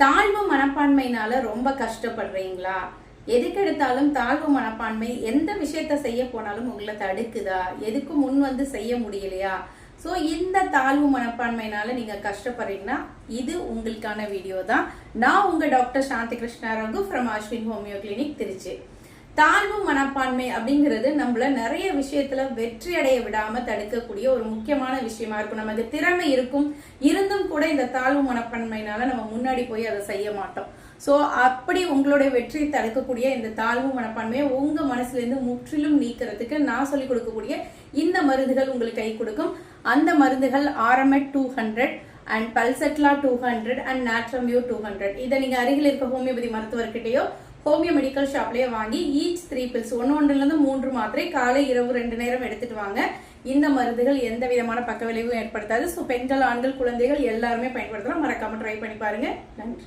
தாழ்வு மனப்பான்மைனால ரொம்ப கஷ்டப்படுறீங்களா? எதுக்கு எடுத்தாலும் தாழ்வு மனப்பான்மை எந்த விஷயத்த செய்ய போனாலும் உங்களை தடுக்குதா? எதுக்கு முன் வந்து செய்ய முடியலையா? ஸோ இந்த தாழ்வு மனப்பான்மையினால நீங்க கஷ்டப்படுறீங்கன்னா இது உங்களுக்கான வீடியோ தான். நான் உங்க doctor Shanthi Krishna Ragu from Ashwin homeo clinic Trichy. தாழ்வு மனப்பான்மை அப்படிங்கிறது நம்மள நிறைய விஷயத்துல வெற்றி அடைய விடாம தடுக்கக்கூடிய ஒரு முக்கியமான விஷயமா இருக்கும். நமக்கு திறமை இருக்கும். இருந்தும் கூட இந்த தாழ்வு மனப்பான்மையினால நம்ம முன்னாடி போய் அதை செய்ய மாட்டோம். சோ அப்படி உங்களுடைய வெற்றியை தடுக்கக்கூடிய இந்த தாழ்வு மனப்பான்மையை உங்க மனசுல இருந்து முற்றிலும் நீக்கிறதுக்கு நான் சொல்லிக் கொடுக்கக்கூடிய இந்த மருந்துகள் உங்களுக்கு கை கொடுக்கும். அந்த மருந்துகள் ஆர்எம்எட் two hundred and பல்செட்லா two hundred and நேட்ரம்யூ two hundred இதை நீங்க அருகில் இருக்க ஹோமியோபதி மருத்துவர்கிட்டயோ ஹோமியோ மெடிக்கல் ஷாப்லேயே வாங்கி ஈச் த்ரீ பில்ஸ் ஒன்று ஒன்றுலேருந்து மூன்று மாத்திரை காலை இரவு ரெண்டு நேரம் எடுத்துட்டு வாங்க. இந்த மருந்துகள் எந்த விதமான பக்க விளைவும் ஏற்படுத்தாது. ஸோ பெண்கள் ஆண்கள் குழந்தைகள் எல்லாருமே பயன்படுத்தலாம். மறக்காமல் ட்ரை பண்ணி பாருங்கள் நன்றி.